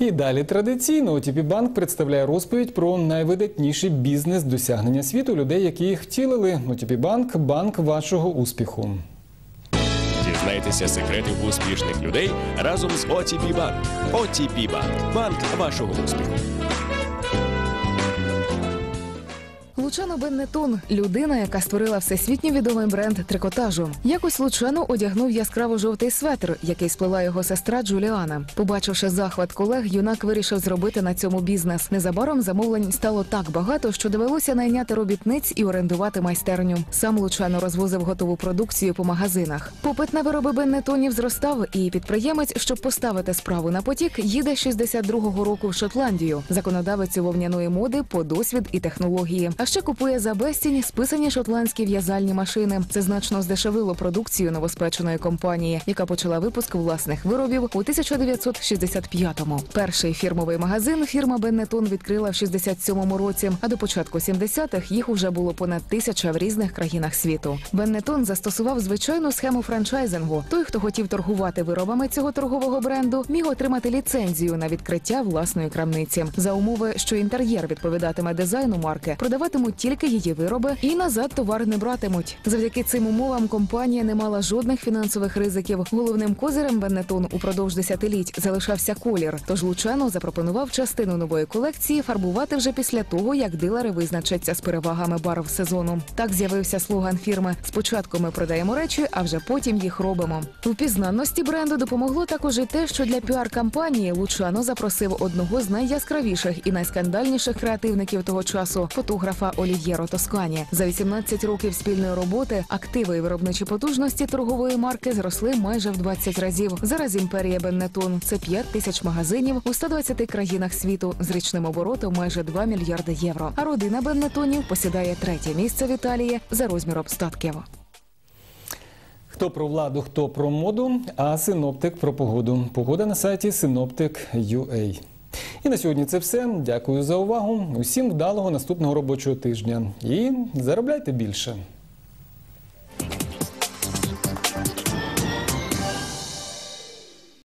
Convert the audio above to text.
І далі традиційно OTP Банк представляє розповідь про найвидатніші бізнес досягнення світу людей, які їх втілили. OTP Банк – банк вашого успіху. Дізнайтеся секрети успішних людей разом з OTP Bank. OTP Bank – банк вашого успіху. Лучано Беннетон – людина, яка створила всесвітньо відомий бренд трикотажу. Якось Лучано одягнув яскраво жовтий светр, який сплела його сестра Джуліана. Побачивши захват колег, юнак вирішив зробити на цьому бізнес. Незабаром замовлень стало так багато, що довелося найняти робітниць і орендувати майстерню. Сам Лучано розвозив готову продукцію по магазинах. Попит на вироби Беннетонів зростав, і підприємець, щоб поставити справу на потік, їде з 62-го року в Шотландію. Законодавицю вовняної моди по досвід і технології. А ще купує за безцінь списані шотландські в'язальні машини. Це значно здешевило продукцію новоспеченої компанії, яка почала випуск власних виробів у 1965-му. Перший фірмовий магазин фірма Беннетон відкрила в 67-му році. А до початку 70-х їх уже було понад тисяча в різних країнах світу. Беннетон застосував звичайну схему франчайзингу. Той, хто хотів торгувати виробами цього торгового бренду, міг отримати ліцензію на відкриття власної крамниці за умови, що інтер'єр відповідатиме дизайну марки, продаватимуть тільки її вироби і назад товар не братимуть. Завдяки цим умовам компанія не мала жодних фінансових ризиків. Головним козирем Беннетон упродовж десятиліть залишався колір. Тож Лучано запропонував частину нової колекції фарбувати вже після того, як дилери визначаться з перевагами барв сезону. Так з'явився слоган фірми: спочатку ми продаємо речі, а вже потім їх робимо. У пізнанності бренду допомогло також і те, що для піар-кампанії Лучано запросив одного з найяскравіших і найскандальніших креативників того часу фотографа Олів'єро Тоскані. За 18 років спільної роботи активи і виробничі потужності торгової марки зросли майже в 20 разів. Зараз імперія Беннетон це 5 тисяч магазинів у 120 країнах світу з річним оборотом майже 2 мільярди євро. А родина Беннетонів посідає третє місце в Італії за розміром статків. Хто про владу, хто про моду, а синоптик про погоду. Погода на сайті Synoptic.ua. І на сьогодні це все. Дякую за увагу. Усім вдалого наступного робочого тижня. І заробляйте більше.